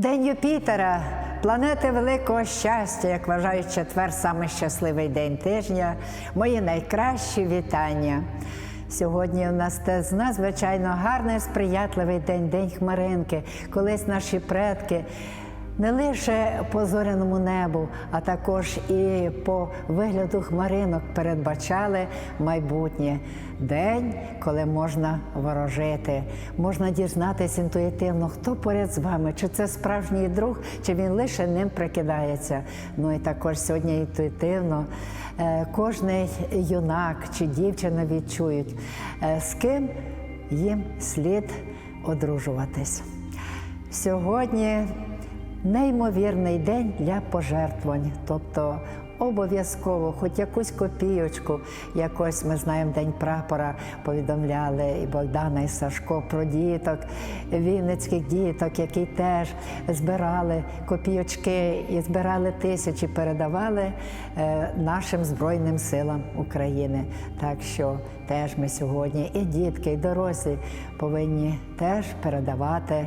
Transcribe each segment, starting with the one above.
День Юпітера, планети великого щастя, як вважають четвер, саме щасливий день тижня. Мої найкращі вітання. Сьогодні у нас те з надзвичайно гарний, сприятливий день, день хмаринки. Колись наші предки не лише по зоряному небу, а також і по вигляду хмаринок передбачали майбутнє. День, коли можна ворожити, можна дізнатися інтуїтивно, хто поряд з вами, чи це справжній друг, чи він лише ним прикидається. Ну і також сьогодні інтуїтивно е, кожний юнак чи дівчина відчують, е, з ким їм слід одружуватись. Сьогодні неймовірний день для пожертвувань, тобто обов'язково, хоч якусь копійочку, якось ми знаємо День прапора, повідомляли і Богдана, і Сашко про діток, вінницьких діток, які теж збирали копійочки і збирали тисячі, передавали е, нашим Збройним силам України. Так що теж ми сьогодні і дітки, і дорослі повинні теж передавати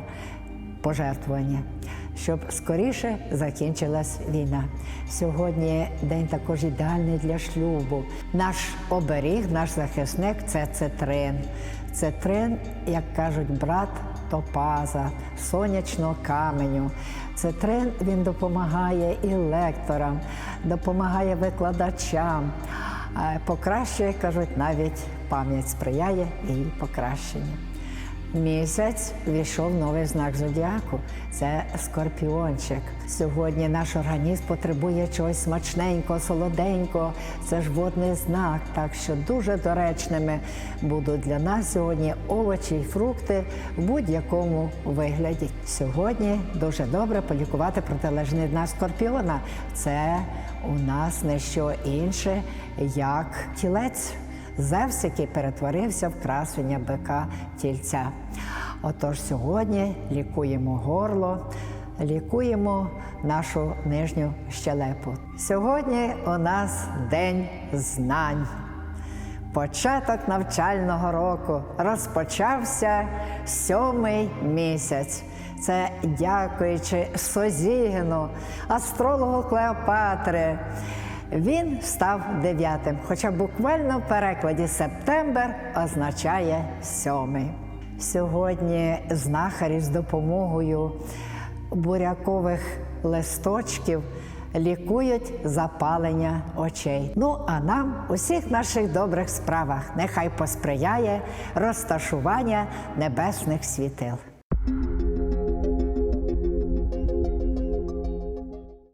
пожертвування, щоб скоріше закінчилась війна. Сьогодні день також ідеальний для шлюбу. Наш оберіг, наш захисник це цитрин. Цитрин, як кажуть, брат топаза, сонячного каменю. Цитрин він допомагає і лекторам, допомагає викладачам. е, Покращує, кажуть, навіть пам'ять сприяє її покращенню. Місяць війшов новий знак зодіаку. Це скорпіончик. Сьогодні наш організм потребує чогось смачненького, солоденького. Це ж водний знак. Так що дуже доречними будуть для нас сьогодні овочі і фрукти в будь-якому вигляді. Сьогодні дуже добре полікувати протилежний знак скорпіона. Це у нас не що інше, як тілець. Зевс, який перетворився в красення бика тільця. Отож сьогодні лікуємо горло, лікуємо нашу нижню щелепу. Сьогодні у нас день знань. Початок навчального року розпочався сьомий місяць. Це дякуючи Созігіну, астрологу Клеопатри. Він став дев'ятим, хоча буквально в перекладі септембр означає сьомий. Сьогодні знахарі з допомогою бурякових листочків лікують запалення очей. Ну а нам у всіх наших добрих справах нехай посприяє розташування небесних світил.